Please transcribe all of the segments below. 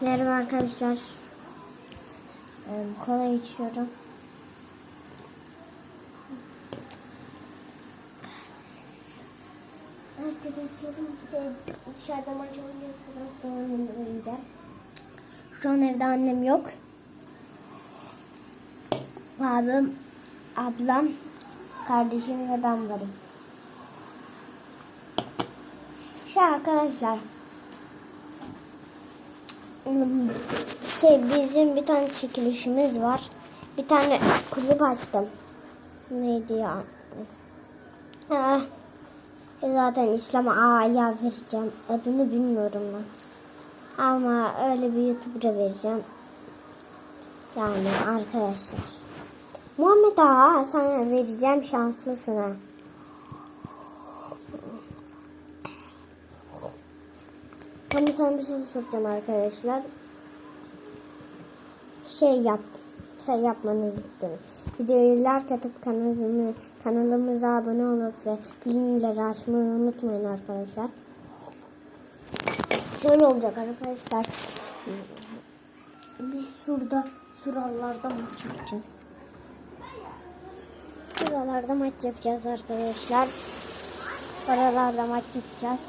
Merhaba arkadaşlar. Ee, kola içiyorum. Arkadaşlarım şey, dışarıda maç oynuyor. oynayacağım. Şu an evde annem yok. Abim, ablam, kardeşim ve ben varım. Şey arkadaşlar. Şey bizim bir tane çekilişimiz var. Bir tane kulüp açtım. Neydi ya? Ah, zaten İslam'a A'ya vereceğim. Adını bilmiyorum ben. Ama öyle bir YouTuber'a vereceğim. Yani arkadaşlar. Muhammed Ağa sana vereceğim şanslısın ha. Ama sana bir şey soracağım arkadaşlar. Şey yap. Şey yapmanızı isterim. Videoyu like atıp kanalımı, kanalımıza abone olup ve bildirimleri açmayı unutmayın arkadaşlar. Şöyle olacak arkadaşlar. Biz şurada şuralarda maç yapacağız. Şuralarda maç yapacağız arkadaşlar. Oralarda maç yapacağız.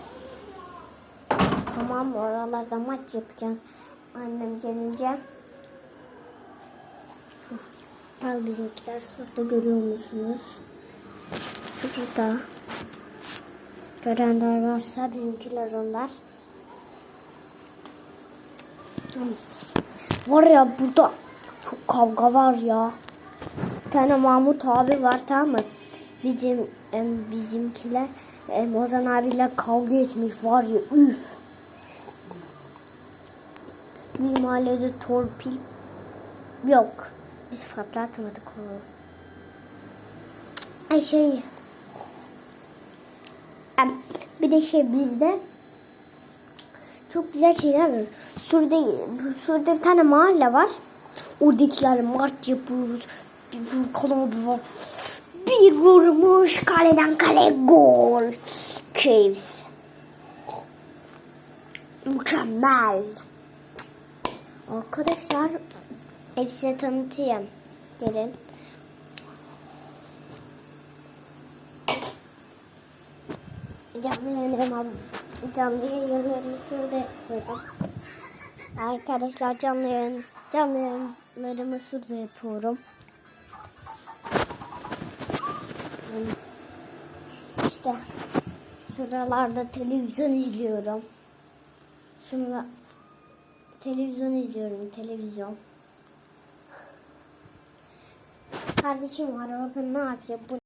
Tamam oralarda maç yapacağız. Annem gelince. Al bizimkiler şurada görüyor musunuz? Şurada. Görenler varsa bizimkiler onlar. Var ya burada çok kavga var ya. Bir tane Mahmut abi var tamam mı? Bizim em, bizimkiler em, Ozan abiyle kavga etmiş var ya üf. Bizim mahallede torpil yok. Biz patlatmadık onu. Ay şey. em, Bir de şey bizde çok güzel şeyler var. Şurada, şurada bir tane mahalle var. Oradakiler mart yapıyoruz. Bir vur koluma bir vur. Bir vurmuş kaleden kale gol. Caves. Mükemmel. Arkadaşlar hepsini tanıtayım. Gelin. Canlı yayınlarım canlı yayınlarımı şurada. Arkadaşlar canlı yayın canlı yayınlarımı şurada yapıyorum. İşte şuralarda televizyon izliyorum. Şunla televizyon izliyorum televizyon. Kardeşim var bakın ne yapıyor. Bu